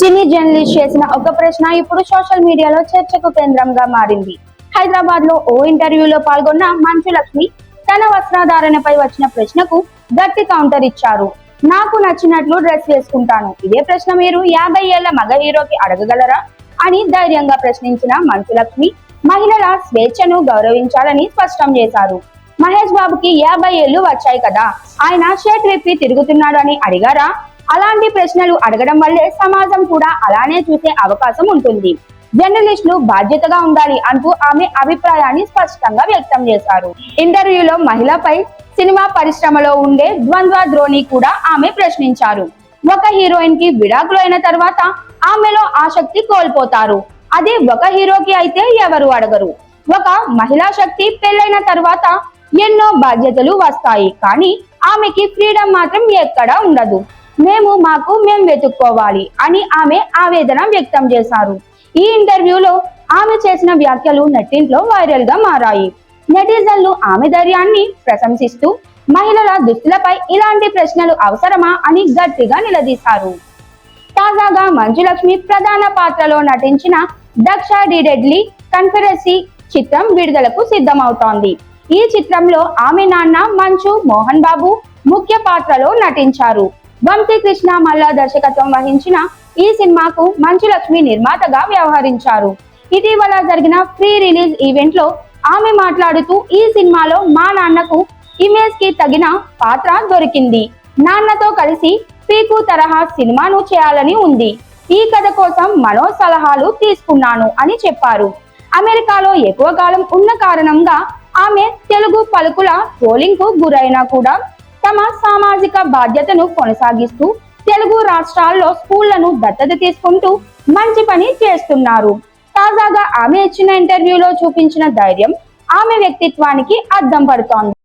సినీ journalist చేసిన ఒక ప్రశ్న ఇప్పుడు సోషల్ మీడియాలో చర్చకు కేంద్రంగా మారింది. హైదరాబాద్లో ఓ ఇంటర్వ్యూలో పాల్గొన్న మంచు లక్ష్మి తన వస్త్రధారణపై వచ్చిన ప్రశ్నకు గట్టి కౌంటర్ ఇచ్చారు. నాకు నచ్చినట్లు డ్రెస్ వేసుకుంటాను. ఇదే ప్రశ్న మీరు యాభై ఏళ్ళ మగ హీరోకి అడగగలరా? అని ధైర్యంగా ప్రశ్నించిన మంచు లక్ష్మి మహిళల స్వేచ్ఛను గౌరవించాలని స్పష్టం చేశారు. మహేష్ బాబుకి యాభై ఏళ్ళు వచ్చాయి కదా. ఆయన షర్ట్ విప్పి తిరుగుతున్నాడు అని అడిగారా? అలాంటి ప్రశ్నలు అడగడం వల్లే సమాజం కూడా అలానే చూసే అవకాశం ఉంటుంది. జర్నలిస్టులు బాధ్యతగా ఉండాలి అంటూ ఆమె అభిప్రాయాన్ని స్పష్టంగా వ్యక్తం చేశారు. ఇంటర్వ్యూలో మహిళపై సినిమా పరిశ్రమలో ఉండే ద్వంద్వ ద్రోణి కూడా ఆమె ప్రశ్నించారు. ఒక హీరోయిన్కి విడాకులు అయిన తర్వాత ఆమెలో ఆసక్తి కోల్పోతారు. అదే ఒక హీరోకి అయితే ఎవరు అడగరు. ఒక మహిళా శక్తి పెళ్ళైన తర్వాత ఎన్నో బాధ్యతలు వస్తాయి. కానీ ఆమెకి ఫ్రీడమ్ మాత్రం ఎక్కడా ఉండదు. మేము మాకు మేము వెతుక్కోవాలి అని ఆమె ఆవేదన వ్యక్తం చేశారు. ఈ ఇంటర్వ్యూలో ఆమె చేసిన వ్యాఖ్యలు నెట్టింట్లో వైరల్గా మారాయి. నెటిజన్లు ఆమె ధైర్యాన్ని ప్రశంసిస్తూ మహిళల దుస్తులపై ఇలాంటి ప్రశ్నలు అవసరమా అని గట్టిగా నిలదీశారు. తాజాగా మంజులక్ష్మి ప్రధాన పాత్రలో నటించిన దక్ష డిడెడ్లీ కన్ఫరెన్సీ చిత్రం విడుదలకు సిద్ధమవుతోంది. ఈ చిత్రంలో ఆమె నాన్న మంచు మోహన్ బాబు ముఖ్య పాత్రలో నటించారు. వంశీ కృష్ణ మల్లా దర్శకత్వం వహించిన ఈ సినిమాకు మంచు లక్ష్మి నిర్మాతగా వ్యవహరించారు. ఇటీవల జరిగిన ప్రీ రిలీజ్ ఈవెంట్లో ఆమె మాట్లాడుతూ ఈ సినిమాలో మా నాన్నకు ఇమేజ్కి తగిన పాత్ర దొరికింది. నాన్నతో కలిసి పీకు తరహా సినిమాను చేయాలని ఉంది. ఈ కథ కోసం మనో సలహాలు తీసుకున్నాను అని చెప్పారు. అమెరికాలో ఎక్కువ కాలం ఉన్న కారణంగా ఆమె తెలుగు పలుకుల ట్రోలింగ్కు గురైనా కూడా తమ సామాజిక బాధ్యతను కొనసాగిస్తూ తెలుగు రాష్ట్రాల్లో స్కూళ్ళను దత్తత తీసుకుంటూ మంచి పని చేస్తున్నారు. తాజాగా ఆమె ఇచ్చిన ఇంటర్వ్యూలో చూపించిన ధైర్యం ఆమె వ్యక్తిత్వానికి అద్దం పడుతోంది.